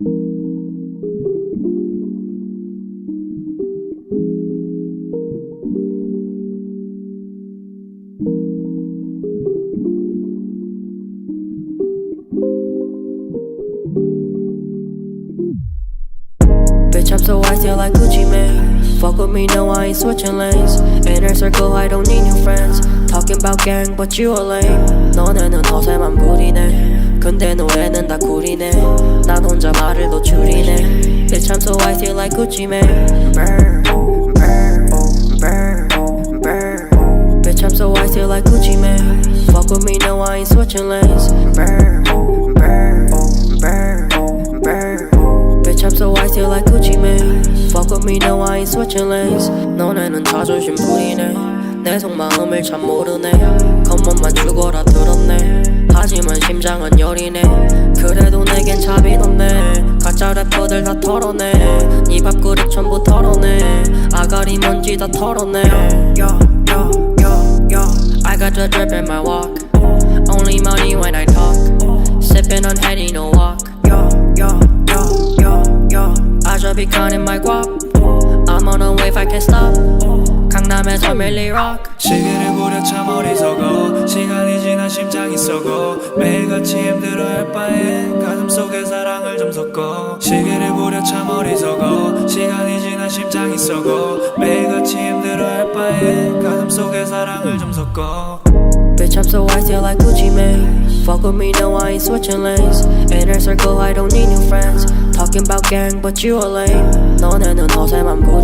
Bitch, I'm so icy like Gucci man. Fuck with me, no, I ain't switching lanes. Inner circle, I don't need new friends. Talking about gang, but you a lame. 너네는 허세만 부리네. 근데 노래는 다 구리네. 난 혼자 말을 더 줄이네. Bitch, I'm so icy like Gucci man. Burn, burn, burn, burn. Bitch, I'm so icy like Gucci man. Fuck with me, no, I ain't switching lanes. Burn, burn, burn, burn. Bitch, I'm so icy like Gucci man. Fuck with me, no, I ain't switching lanes. 너네는 자존심 부리네. 내 속마음을 참 모르네. 겉멋만 죽어라 들었네. 하지만 심장은 여리네. 그래도 내겐 잡이 없네. 가짜 래퍼들 다 털어내. 네 밥그릇 전부 털어내. 아가리 먼지 다 털어내. Yo, yo, yo, yo. I got the drip in my walk. Only money when I talk. Sipping on Henny, no walk. Yo, yo, yo, yo, yo. I just be counting my guap. I'm on a wave, I can't stop. 강남에서 밀리 rock. 시계를 부려 참 어리석어 시간이 지나 심장이 썩어 매일같이 힘들어 할 바엔 가슴 속에 사랑을 좀 섞어 시계를 부려 참 어리석어 시간이 지나 심장이 썩어 매일같이 힘들어 할 바엔 가슴 속에 사랑을 좀 섞어 Bitch, I'm so icy like Gucci man. Fuck with me, no, I ain't switching lanes. Inner circle, I don't need new friends. Talking about gang, but you a lame. 너네는 허세만 부리네.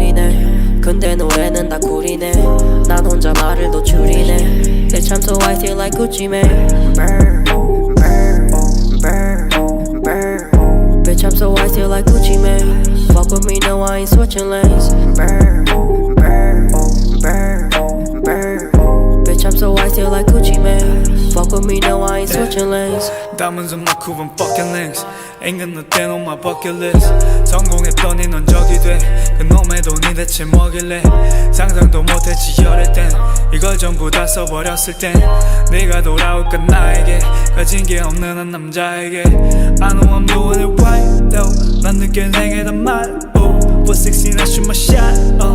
근데 노래는 다 구리네. 난 혼자 말을 더 줄이네. Bitch, I'm so icy like Gucci man. Burn, burn, burn, burn. Bitch, I'm so icy like Gucci man. Fuck with me, no, I ain't switching lanes. Burn, So icy like Gucci man. Fuck with me, no, I ain't switching lanes. 담은 숨 넣고 본 bucket links Ain't got nothing on my bucket list 성공했더니 넌 적이 돼 그 놈의 돈이 대체 뭐길래 상상도 못했지 어릴 땐 이걸 전부 다 써버렸을 땐 네가 돌아올까 나에게 가진 게 없는 한 남자에게 I know I'm doing it right though 난 늦게 내게 다 말고 16 I shoot my shot uh, jealous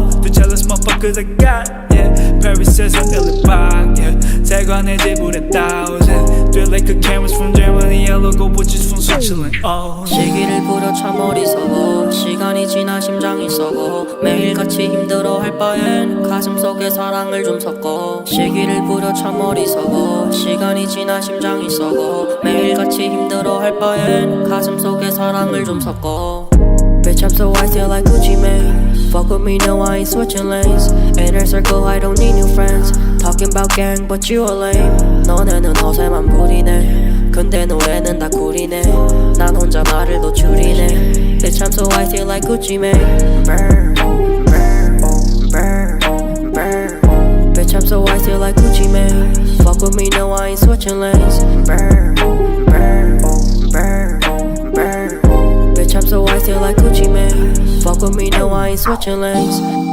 motherfuckers I got yeah Paris says I'm ill back yeah 대관의 지불에 thousand Feel like the cameras from Germany look up which is from Switzerland oh 시기를 부려 참 어리석어 시간이 지나 심장이 썩어 매일같이 힘들어 할 바엔 가슴 속에 사랑을 좀 섞어 시기를 부려 참 어리석어 시간이 지나 심장이 썩어 매일같이 힘들어 할 바엔 가슴 속에 사랑을 좀 섞어 Bitch, I'm so icy like Gucci man. Fuck with me, no, I ain't switching lanes. Inner circle, I don't need new friends. Talking about gang, but you a lame. 너네는 허세만 부리네. 근데 노래는 다 구리네. 난 혼자 말을 더 줄이네. Bitch, I'm so icy like Gucci man. Burn, burn, burn, burn. Bitch, I'm so icy like Gucci man. Fuck with me, no, I ain't switching lanes. Burn, burn, burn. Bitch, I still so like Gucci man. Fuck with me, no, I ain't switching lanes.